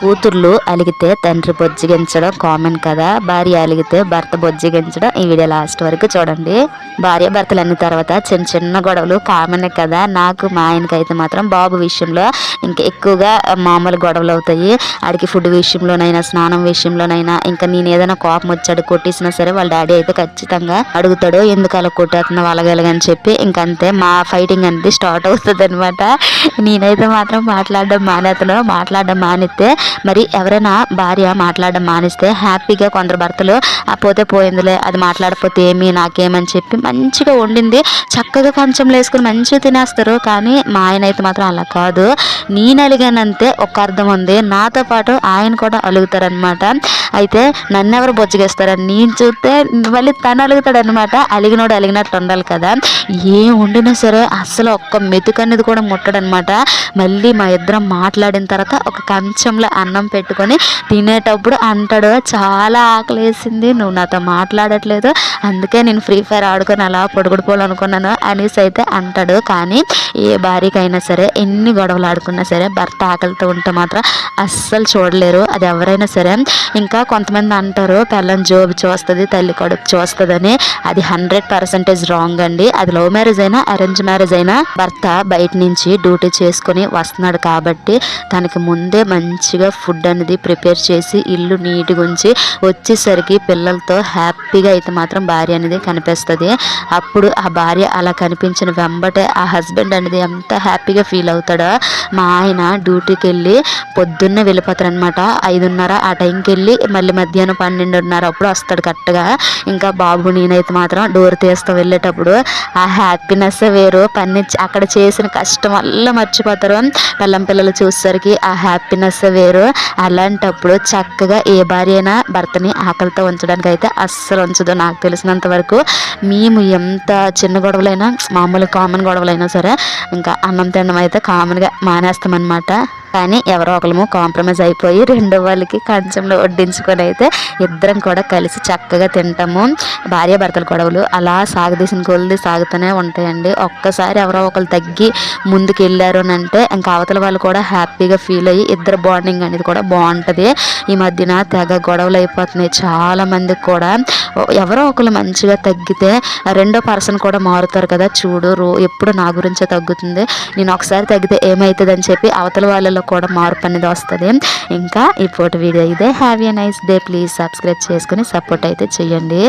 కూతుర్లు అలిగితే తండ్రి బొజ్జిగించడం కామన్ కదా. భార్య అలిగితే భర్త బొజ్జిగించడం ఈ వీడియో లాస్ట్ వరకు చూడండి. భార్య భర్తలు అన్న తర్వాత చిన్న చిన్న గొడవలు కామన్ కదా. నాకు మా ఆయనకి అయితే మాత్రం బాబు విషయంలో ఇంకా ఎక్కువగా మామూలు గొడవలు అవుతాయి. ఆడికి ఫుడ్ విషయంలోనైనా స్నానం విషయంలోనైనా ఇంకా నేను ఏదైనా కోపం వచ్చాడు కొట్టేసినా సరే వాళ్ళ డాడీ అయితే ఖచ్చితంగా అడుగుతాడు. ఎందుకు అలా కొట్టేస్తున్నావు అలాగలగని చెప్పి ఇంకంతే మా ఫైటింగ్ అనేది స్టార్ట్ అవుతుంది అనమాట నేనైతే మాత్రం మాట్లాడడం మానేతను. మాట్లాడడం మానేస్తే మరి ఎవరైనా భార్య మాట్లాడడం మానేస్తే హ్యాపీగా కొందరు భర్తలు "ఆ, పోతే పోయిందిలే అది మాట్లాడకపోతే ఏమి నాకేమని చెప్పి మంచిగా వండింది. చక్కగా కంచంలో వేసుకుని మంచిగా తినేస్తారు. కానీ మా ఆయన అయితే మాత్రం అలా కాదు. నేను అలిగానంతే ఒక అర్థం ఉంది. నాతో పాటు ఆయన కూడా అలుగుతారనమాట అయితే నన్ను ఎవరు బొచ్చగేస్తారని నేను చూస్తే మళ్ళీ తను అలుగుతాడనమాట అలిగినోడు అలిగినట్టు ఉండాలి కదా. ఏం వండినా సరే అసలు ఒక్క మెతుకు అనేది కూడా ముట్టడనమాట మళ్ళీ మా ఇద్దరం మాట్లాడిన తర్వాత ఒక కంచంలో అన్నం పెట్టుకొని తినేటప్పుడు అంటాడు చాలా ఆకలేసింది. నువ్వు నాతో మాట్లాడట్లేదు. అందుకే నేను ఫ్రీ ఫైర్ ఆడుకొని అలా పొడుగుడిపోవాలనుకున్నాను అనేసి అయితే అంటాడు. కానీ ఏ భార్యకైనా సరే ఎన్ని గొడవలు ఆడుకున్నా సరే భర్త ఆకలితో ఉంటే మాత్రం అస్సలు చూడలేరు. అది ఎవరైనా సరే. ఇంకా కొంతమంది అంటారు పిల్లని జోబు చూస్తుంది తల్లి కడుపు చూస్తుందని. అది హండ్రెడ్ పర్సెంటేజ్ రాంగ్ అండి. అది లవ్ మ్యారేజ్ అయినా అరేంజ్ మ్యారేజ్ అయినా భర్త బయట నుంచి డ్యూటీ చేసుకొని వస్తున్నాడు కాబట్టి తనకి ముందే మంచిగా ఫుడ్ అనేది ప్రిపేర్ చేసి ఇల్లు నీట్గా ఉంచి వచ్చేసరికి పిల్లలతో హ్యాపీగా అయితే మాత్రం భార్య అనేది కనిపిస్తుంది. అప్పుడు ఆ భార్య అలా కనిపించిన వెంబటే ఆ హస్బెండ్ అనేది ఎంత హ్యాపీగా ఫీల్ అవుతాడో మా ఆయన డ్యూటీకి వెళ్ళి పొద్దున్నే వెళ్ళిపోతారనమాట ఐదున్నర ఆ టైంకి వెళ్ళి మళ్ళీ మధ్యాహ్నం పన్నెండున్నర అప్పుడు వస్తాడు కరెక్ట్గా. ఇంకా బాబు నేనైతే మాత్రం డోర్ తీస్తా వెళ్ళేటప్పుడు ఆ హ్యాపీనెస్ వేరు. పని అక్కడ చేసిన కష్టం వల్ల మర్చిపోతారు. పిల్లం పిల్లలు చూసేసరికి ఆ హ్యాపీనెస్ వేరు. అలాంటప్పుడు చక్కగా ఏ భార్య అయినా భర్తని ఆకలితో ఉంచడానికి అయితే అస్సలు ఉంచదు నాకు తెలిసినంత వరకు. మేము ఎంత చిన్న గొడవలైనా మామూలు కామన్ గొడవలైనా సరే ఇంకా అన్నం తినడం అయితే కామన్గా మానేస్తామన్నమాట. కానీ ఎవరో ఒకరము కాంప్రమైజ్ అయిపోయి రెండో వాళ్ళకి కంచంలో వడ్డించుకొని అయితే ఇద్దరం కూడా కలిసి చక్కగా తింటాము. భార్య భర్తల గొడవలు అలా సాగదీసిన కొలిది సాగుతూనే ఉంటాయండి. ఒక్కసారి ఎవరో ఒకరు తగ్గి ముందుకు వెళ్ళారు అని అంటే ఇంకా అవతల వాళ్ళు కూడా హ్యాపీగా ఫీల్ అయ్యి ఇద్దరు బాండింగ్ అనేది కూడా బాగుంటుంది. ఈ మధ్యన తెగ గొడవలు అయిపోతున్నాయి. చాలా మందికి కూడా ఎవరో ఒకరు మంచిగా తగ్గితే రెండో పర్సన్ కూడా మారుతారు కదా. చూడు రో ఎప్పుడు నా గురించే తగ్గుతుంది. నేను ఒకసారి తగ్గితే ఏమవుతుంది అని చెప్పి అవతల వాళ్ళలో కూడా మార్పు అనేది వస్తుంది. ఇంకా ఇప్పటి వీడియో ఇదే. Have a nice day please subscribe చేసుకుని సపోర్ట్ అయితే చేయండి.